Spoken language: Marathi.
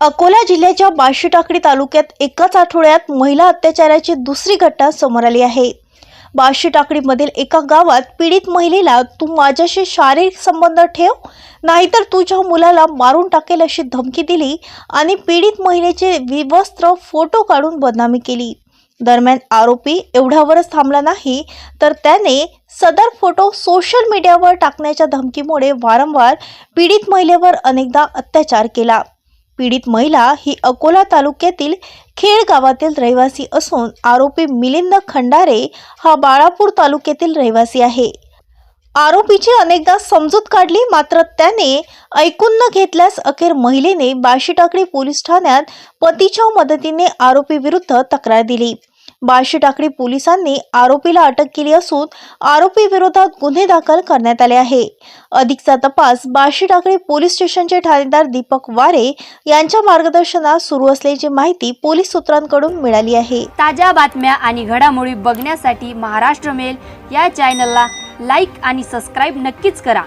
अकोला जिल्ह्याच्या बाशीटाकडी तालुक्यात एकाच आठवड्यात महिला अत्याचाराची दुसरी घटना समोर आली आहे. बाशीटाकडीमधील एका गावात पीडित महिलेला तू माझ्याशी शारीरिक संबंध ठेव नाहीतर तुझ्या मुलाला मारून टाकेल अशी धमकी दिली आणि पीडित महिलेचे विवस्त्र फोटो काढून बदनामी केली. दरम्यान आरोपी एवढ्यावरच थांबला नाही तर त्याने सदर फोटो सोशल मीडियावर टाकण्याच्या धमकीमुळे वारंवार पीडित महिलेवर अनेकदा अत्याचार केला. पीडित महिला ही अकोला तालुक्यातील खेड गावातील रहिवासी असून आरोपी मिलिंद खंडारे हा बाळापूर तालुक्यातील रहिवासी आहे. आरोपीची अनेकदा समजूत काढली मात्र त्याने ऐकून न घेतल्यास अखेर महिलेने बाशीटाकडी पोलीस ठाण्यात पतीच्या मदतीने आरोपी विरुद्ध तक्रार दिली. बाळशी बार्शीटाकडी पोलिसांनी आरोपीला अटक केली असून आरोपी विरोधात गुन्हे दाखल करण्यात आले आहे. अधिकचा तपास बाळशी बार्शीटाकडी पोलीस स्टेशनचे ठाणेदार दीपक वारे यांच्या मार्गदर्शनात सुरू असल्याची माहिती पोलीस सूत्रांकडून मिळाली आहे. ताज्या बातम्या आणि घडामोडी बघण्यासाठी महाराष्ट्र मेल या चॅनलला लाईक आणि सबस्क्राईब नक्कीच करा.